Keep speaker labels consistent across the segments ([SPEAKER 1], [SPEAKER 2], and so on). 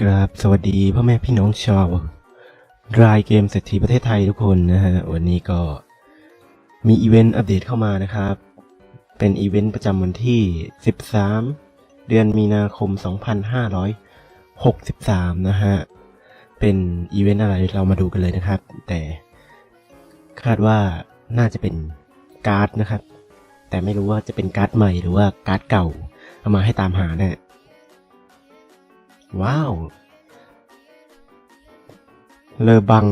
[SPEAKER 1] ครับกราบสวัสดีพ่อแม่พี่น้องชาวรายเกมเศรษฐีประเทศไทยทุกคนนะฮะ วันนี้ก็มีอีเวนต์อัปเดตเข้ามานะครับ เป็นอีเวนต์ประจำวันที่ 13 เดือนมีนาคม 2563 นะฮะ เป็นอีเวนต์อะไรเรามาดูกันเลยนะครับ แต่คาดว่าน่าจะเป็นการ์ดนะครับ แต่ไม่รู้ว่าจะเป็นการ์ดใหม่หรือว่าการ์ดเก่า เอามาให้ตามหานะฮะว้าว เลอบัง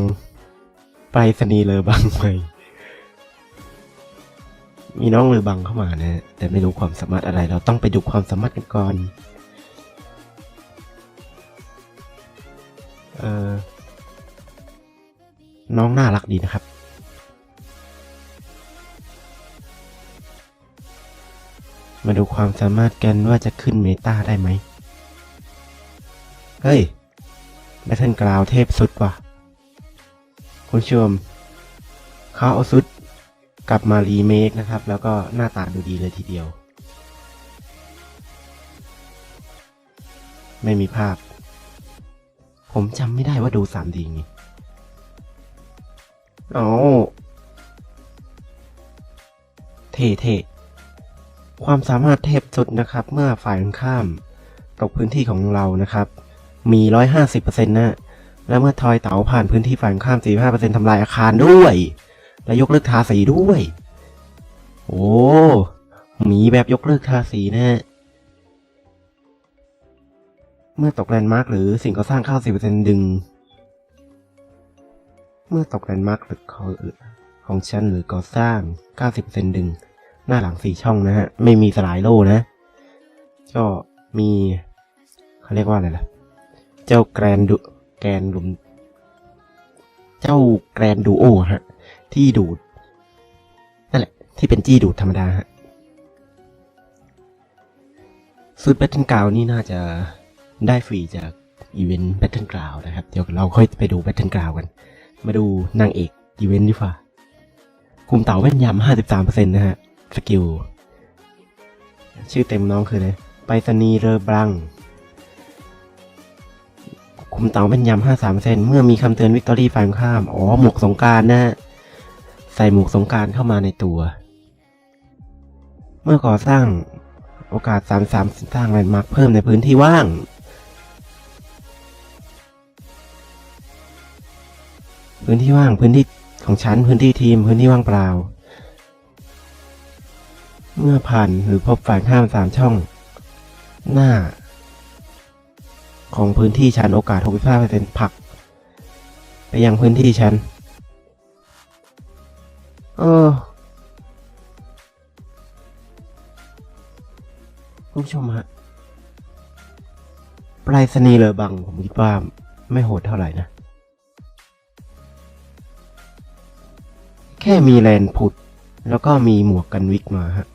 [SPEAKER 1] ไปรษณีเลอบังไปมีน้องเลอบังเข้ามานะแต่ไม่รู้ความสามารถอะไร เราต้องไปดูความสามารถกันก่อน เออน้องน่ารักดีนะครับ มาดูความสามารถกันว่าจะขึ้นเมตาได้ไหม เฮ้ยแบทเทิลกราวเทพสุดว่ะ คุณผู้ชมเขาเอาสุดกลับมารีเมคนะครับ แล้วก็หน้าตาดูดีเลยทีเดียว ไม่มีภาพ ผมจำไม่ได้ว่าดูสามดีไงอ๋อเท่เท่ความสามารถเทพสุดนะครับ เมื่อฝ่ายตรงข้ามตกพื้นที่ของเรานะครับ มี 150%นะ และเมื่อทอยเต๋าผ่านพื้นที่ฝ่งข้าม 45%ทำลายอาคารด้วย และยกเลิกทาสีด้วย โอ้มีแบบยกเลิกทาสีนะฮะเมื่อตกแลนด์มาร์กหรือสิ่งก่อสร้างเข้า 10%ดึง เมื่อตกแลนด์มาร์กหรือของของชั้นหรือก่อสร้าง 90%ดึง หน้าหลังสี่ช่องนะฮะ ไม่มีสลายโล่นะ ก็มีเขาเรียกว่าอะไรล่ะ เจ้าแกรนดู แกรนดุม เจ้าแกรนดูโอฮะ ที่ดูด นั่นแหละ ที่เป็นจี้ดูดธรรมดาฮะสุดแบทเทิลกราวนี่น่าจะได้ฟรีจากอีเวนต์แบทเทิลกราวนะครับ เดี๋ยวเราค่อยไปดูแบทเทิลกราวกัน มาดูนางเอกอีเวนต์ดีกว่าคุมเต่าแม่นยำ53%นะฮะ สกิล ชื่อเต็มน้องคืออะไรไปรษณีเรอบรัง มเต่าแม่นยำห้าสามเซนเมื่อมีคำเตือนวิกตอรี่ฝ่ายตรงข้าม อ๋อ หมวกสงการนะฮะ ใส่หมวกสงการเข้ามาในตัว เมื่อก่อสร้างโอกาสสามสามสร้างแลนด์มาร์คเพิ่มในพื้นที่ว่าง พื้นที่ว่างพื้นที่ของฉันพื้นที่ทีมพื้นที่ว่างเปล่า เมื่อผ่านหรือพบฝ่ายข้ามสามช่อง หน้า ของพื้นที่ชั้นโอกาส 65%ผัก ไปยังพื้นที่ชั้น เออคุณผู้ชมฮะปลายสนีเลอบัง ผมคิดว่าไม่โหดเท่าไหร่นะ แค่มีแลนด์พุด แล้วก็มีหมวกกันวิกมาฮะ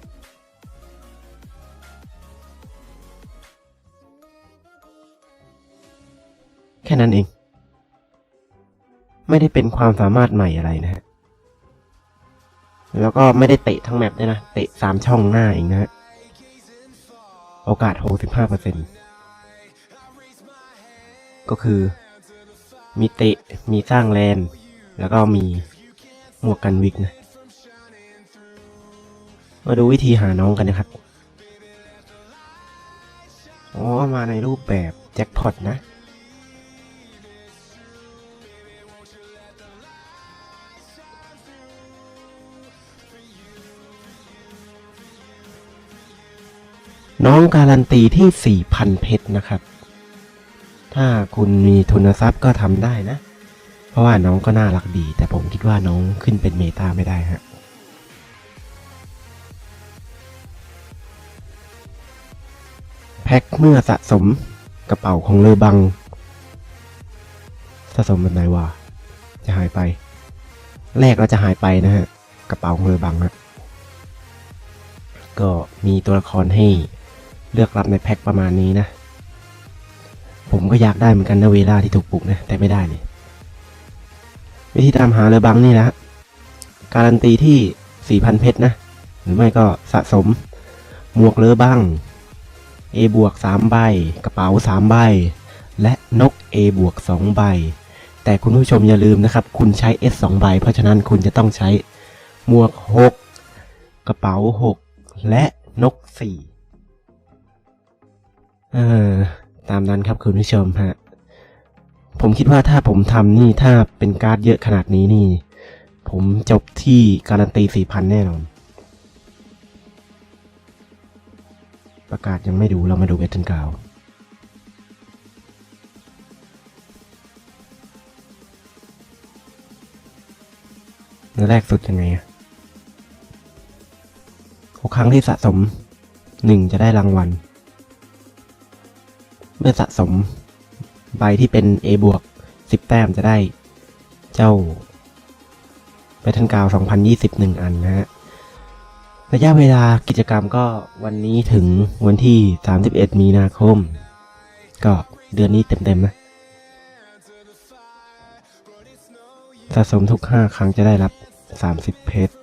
[SPEAKER 1] ค่นั้นเอง ไม่ได้เป็นความสามารถใหม่อะไรนะฮะแล้วก็ไม่ได้เตะทั้งแมปด้วยนะ เตะสามช่องหน้าเองนะฮะโอกาส 65%ก็คือ มีเตะ มีสร้างแลน แล้วก็มีหมวกกันวิกนะ มาดูวิธีหาน้องกันนะครับ อ๋อ มาในรูปแบบแจ็คพอตนะ น้องการันตีที่ 4,000 เพชรนะครับ ถ้าคุณมีทุนทรัพย์ก็ทำได้นะ เพราะว่าน้องก็น่ารักดี แต่ผมคิดว่าน้องขึ้นเป็นเมตาไม่ได้ฮะแพ็คเมื่อสะสมกระเป๋าของเลอบัง สะสมแบบไหนวะจะหายไป แรกเราจะหายไปนะฮะ กระเป๋าของเลอบังฮะก็มีตัวละครให้ เลือกรับในแพ็คประมาณนี้นะ ผมก็อยากได้เหมือนกันนะเวลาที่ถูกปลุกนะ แต่ไม่ได้เลย วิธีตามหาเรือบังนี่นะฮะการันตีที่ 4,000 เพชรนะ หรือไม่ก็สะสม หมวกเรือบัง A บวก3ใบ กระเป๋า 3 ใบ และนก A บวก2ใบ แต่คุณผู้ชมอย่าลืมนะครับ คุณใช้ S 2ใบ เพราะฉะนั้นคุณจะต้องใช้หมวก 6 กระเป๋า 6 และนก 4 เออตามนั้นครับคุณผู้ชมฮะ ผมคิดว่าถ้าผมทำนี่ถ้าเป็นการ์ดเยอะขนาดนี้นี่ ผมจบที่การันตีสี่พันแน่นอน ประกาศยังไม่ดูเรามาดูเบทเทนกาวแล้วแรกสุดยังไงอะหกครั้งที่สะสมหนึ่งจะได้รางวัล มื่อสะสมใบที่เป็น A บวก10 แต้มจะได้เจ้าแบทเทิลกาว2021อันนะฮะ ระยะเวลากิจกรรมก็วันนี้ถึงวันที่ 31 มีนาคม ก็เดือนนี้เต็มๆนะ สะสมทุก 5 ครั้งจะได้รับ 30 เพชร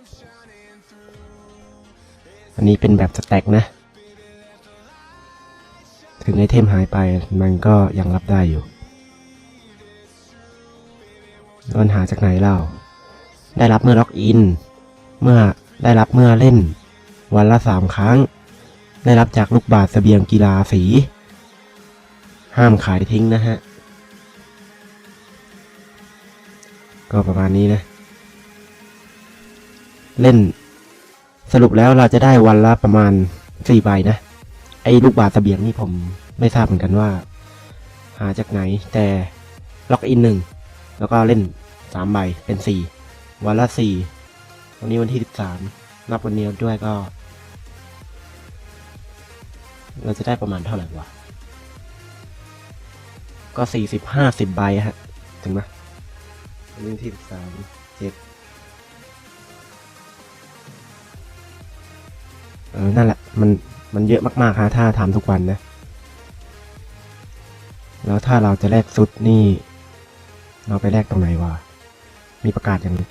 [SPEAKER 1] อันนี้เป็นแบบสแต็กนะ ถึงไอเทมหายไปมันก็ยังรับได้อยู่มันหาจากไหนเล่า ได้รับเมื่อล็อกอิน เมื่อได้รับเมื่อเล่น วันละสามครั้ง ได้รับจากลูกบาศก์เสบียงกีฬาสี ห้ามขายทิ้งนะฮะ ก็ประมาณนี้นะ เล่น สรุปแล้วเราจะได้วันละประมาณสี่ใบนะ ไอ้ลูกบาศเสบียงนี่ผมไม่ทราบเหมือนกันว่า หาจากไหนแต่ล็อกอินหนึ่งแล้วก็เล่นสามใบเป็นสี่วันละสี่วันนี้วันที่สิบสามนับวันนี้ด้วยก็ เราจะได้ประมาณเท่าไหร่วะก็สี่สิบห้าสิบใบฮะถึงไหมวันนี้ที่สิบสามเจ็ดเออนั่นแหละมัน มันเยอะมากๆฮะถ้าทำทุกวันนะ แล้วถ้าเราจะแลกซุดนี่ เราไปแลกตรงไหนวะ มีประกาศอย่างนี้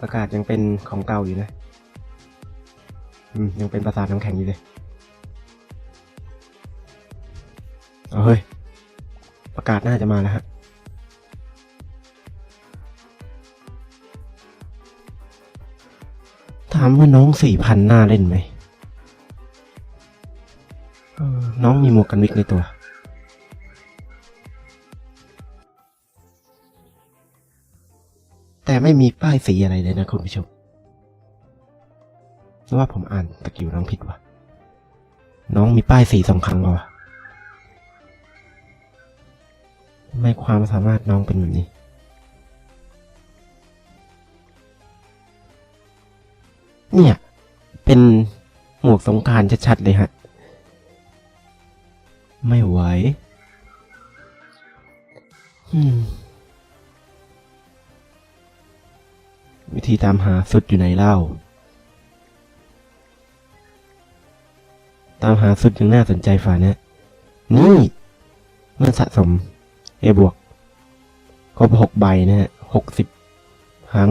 [SPEAKER 1] ประกาศยังเป็นของเก่าอยู่นะ อืม ยังเป็นประสาทน้ำแข็งอยู่เลยเอาเฮ้ย ประกาศน่าจะมาแล้วฮะ ถามว่าน้องสี่พันหน่าเล่นไหม น้องมีหมวกกันวิกในตัว แต่ไม่มีป้ายสีอะไรเลยนะคุณผู้ชมหรือว่าผมอ่านตะกิ้วน้องผิดวะน้องมีป้ายสีสองครั้งวะทำไม่ความสามารถน้องเป็นแบบนี้ เนี่ย เป็นหมวกสงการชัดๆเลยฮะ ไม่ไหววิธีตามหาสุดอยู่ไหนเล่า ตามหาสุดยังน่าสนใจฝ่านะ นี่เมื่อสะสม A บวกครบหกใบนะฮะหกสิบครั้ง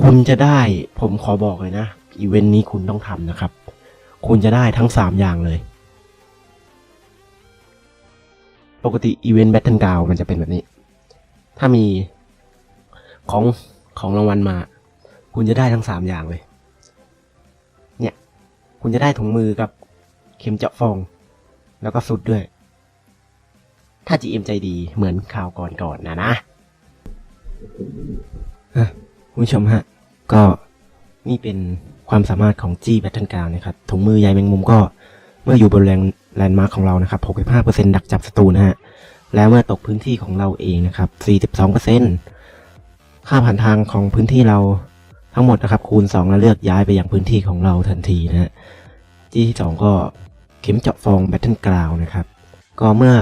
[SPEAKER 1] คุณจะได้ผมขอบอกเลยนะอีเวนต์นี้คุณต้องทำนะครับ คุณจะได้ทั้งสามอย่างเลย ปกติอีเวนต์แบทเทิลกาวมันจะเป็นแบบนี้ ถ้ามีของของรางวัลมา คุณจะได้ทั้งสามอย่างเลย เนี่ย คุณจะได้ถุงมือกับเข็มเจาะฟอง แล้วก็สุดด้วย ถ้า GM ใจดีเหมือนข่าวก่อนๆนนะนะะ คุณผู้ชมฮะ ก็นี่เป็นความสามารถของ G Battle Ground นะครับถุงมือใยแมงมุมก็เมื่ออยู่บนแรงแลนด์มาร์คของเรานะครับ 65%ดักจับศัตรูนะฮะ แล้วเมื่อตกพื้นที่ของเราเองนะครับ 42%ค่าผ่านทางของพื้นที่เราทั้งหมดนะครับ คูณ 2 แล้วเลือกย้ายไปยังพื้นที่ของเราทันทีนะฮะ G ที่ 2 ก็เข็มเจาะฟอง Battle Ground นะครับ ก็เมื่อ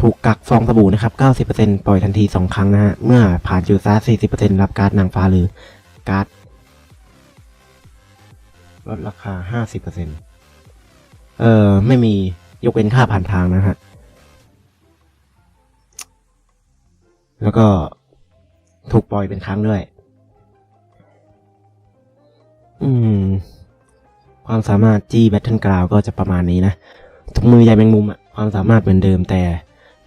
[SPEAKER 1] ถูกกักฟองสบู่นะครับ 90%ปล่อยทันที 2 ครั้งนะฮะ เมื่อผ่านจูซ่า40%รับการ์ดนางฟ้าหรือการ์ดลดราคา 50%เอ่อ ไม่มียกเว้นค่าผ่านทางนะฮะ แล้วก็ถูกปล่อยเป็นครั้งด้วย อืม ความสามารถจี้แบทเทิลกราวก็จะประมาณนี้นะถุงมือใยแมงมุมอะความสามารถเหมือนเดิมแต่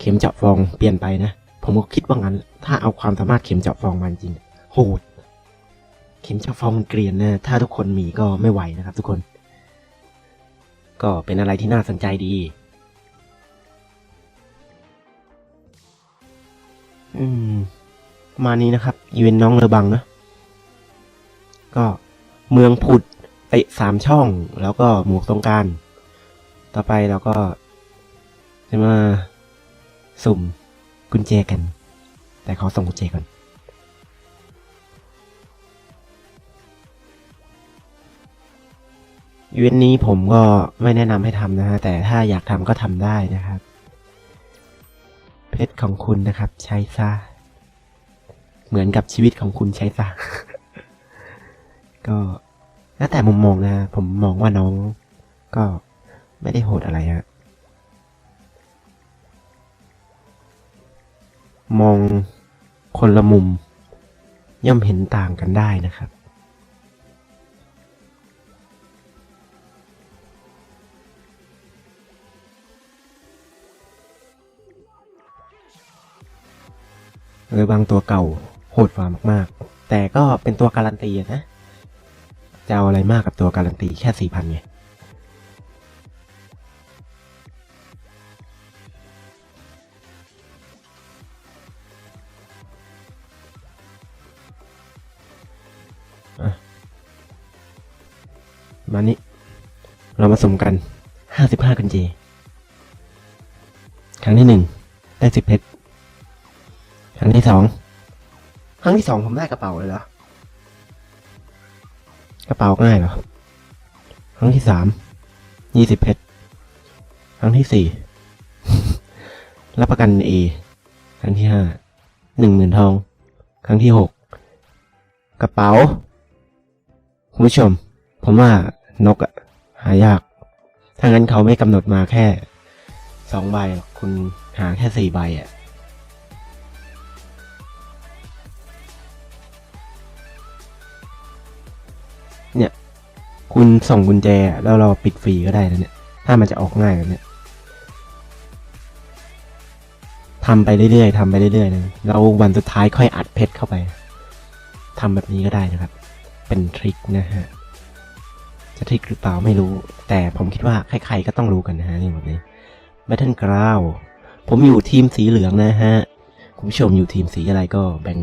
[SPEAKER 1] เข็มเจาะฟองเปลี่ยนไปนะ ผมก็คิดว่างั้น ถ้าเอาความสามารถเข็มเจาะฟองมาจริงโหด เข็มเจาะฟองมันเกรียนนะถ้าทุกคนมีก็ไม่ไหวนะครับ ทุกคน ก็เป็นอะไรที่น่าสนใจดี อืม มานี้นะครับอีเวนน้องเลอบังนะ ก็เมืองผุดเตะสามช่องแล้วก็หมวกตรงการ ต่อไปเราก็จะมา สุ่มกุญแจกัน แต่เขอส่งกุญแจก่อน อีเวนต์นี้ผมก็ไม่แนะนำให้ทำนะฮะ แต่ถ้าอยากทำก็ทำได้นะครับ เพชรของคุณนะครับ ใช้ซะ เหมือนกับชีวิตของคุณใช้ซะ ก็แล้วแต่มุมมองนะ ผมมองว่าน้องก็ไม่ได้โหดอะไรฮะ มองคนละมุม ย่อมเห็นต่างกันได้นะครับ หรือบางตัวเก่าโหดฟ้ามากๆ แต่ก็เป็นตัวการันตีอะนะ จะเอาอะไรมากกับตัวการันตีแค่สี่พันไง สุ่มกันห้าสิบห้ากันเจครั้งที่หนึ่งได้สิบเพชร ครั้งที่สอง ครั้งที่สองผมได้กระเป๋าเลยเหรอ กระเป๋าง่ายเหรอ ครั้งที่สาม ยี่สิบเพชร ครั้งที่สี่ รับประกันเอ ครั้งที่ห้า หนึ่งหมื่นทอง ครั้งที่หก กระเป๋า คุณผู้ชม ผมว่านกอะหายาก ถ้างั้นเขาไม่กำหนดมาแค่สองใบคุณหาแค่สี่ใบอะเนี่ย คุณส่งกุญแจแล้วเราปิดฟรีก็ได้นะเนี่ย ถ้ามันจะออกง่ายแบบเนี้ยทำไปเรื่อยๆทำไปเรื่อยๆนะแล้ววันสุดท้ายค่อยอัดเพชรเข้าไปทำแบบนี้ก็ได้นะครับ เป็นทริคนะฮะ จะทริคหรือเปล่าไม่รู้ แต่ผมคิดว่าใครๆก็ต้องรู้กันนะฮะนี่แบบนี้ Battle Ground ผมอยู่ทีมสีเหลืองนะฮะ คุณผู้ชมอยู่ทีมสีอะไรก็แบ่ง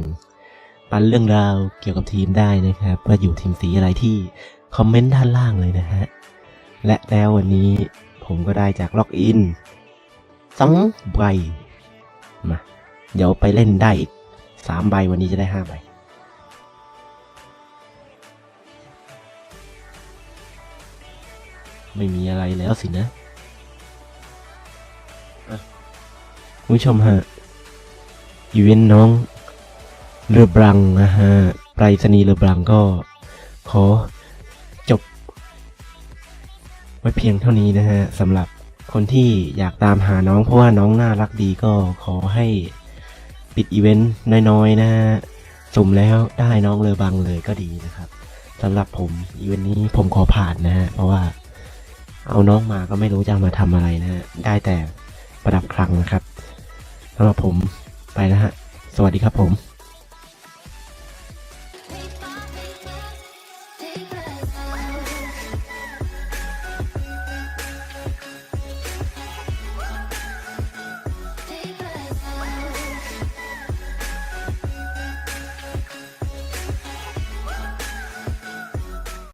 [SPEAKER 1] ปันเรื่องราวเกี่ยวกับทีมได้นะครับว่าอยู่ทีมสีอะไรที่คอมเมนต์ด้านล่างเลยนะฮะ และแล้ววันนี้ผมก็ได้จากล็อกอินสองใบมา เดี๋ยวไปเล่นได้อีกสามใบวันนี้จะได้ห้าใบ ไม่มีอะไรแล้วสินะอะคุณผู้ชมฮะอีเวนต์น้องเรือบรังนะฮะไปรษณีย์เรือบรังก็ขอจบ ไว้เพียงเท่านี้นะฮะสำหรับคนที่อยากตามหาน้องเพราะว่าน้องน่ารักดีก็ขอให้ปิดอีเวนต์น้อยๆนะฮะสุ่มแล้วได้น้องเรือบรังเลยก็ดีนะครับสำหรับผมอีเวนต์นี้ผมขอผ่านนะฮะเพราะว่า เอาน้องมาก็ไม่รู้จะามาทำอะไรนะฮะ ได้แต่ประดับคลังนะครับสำหรับผมไปแล้วฮะ สวัสดีครับผม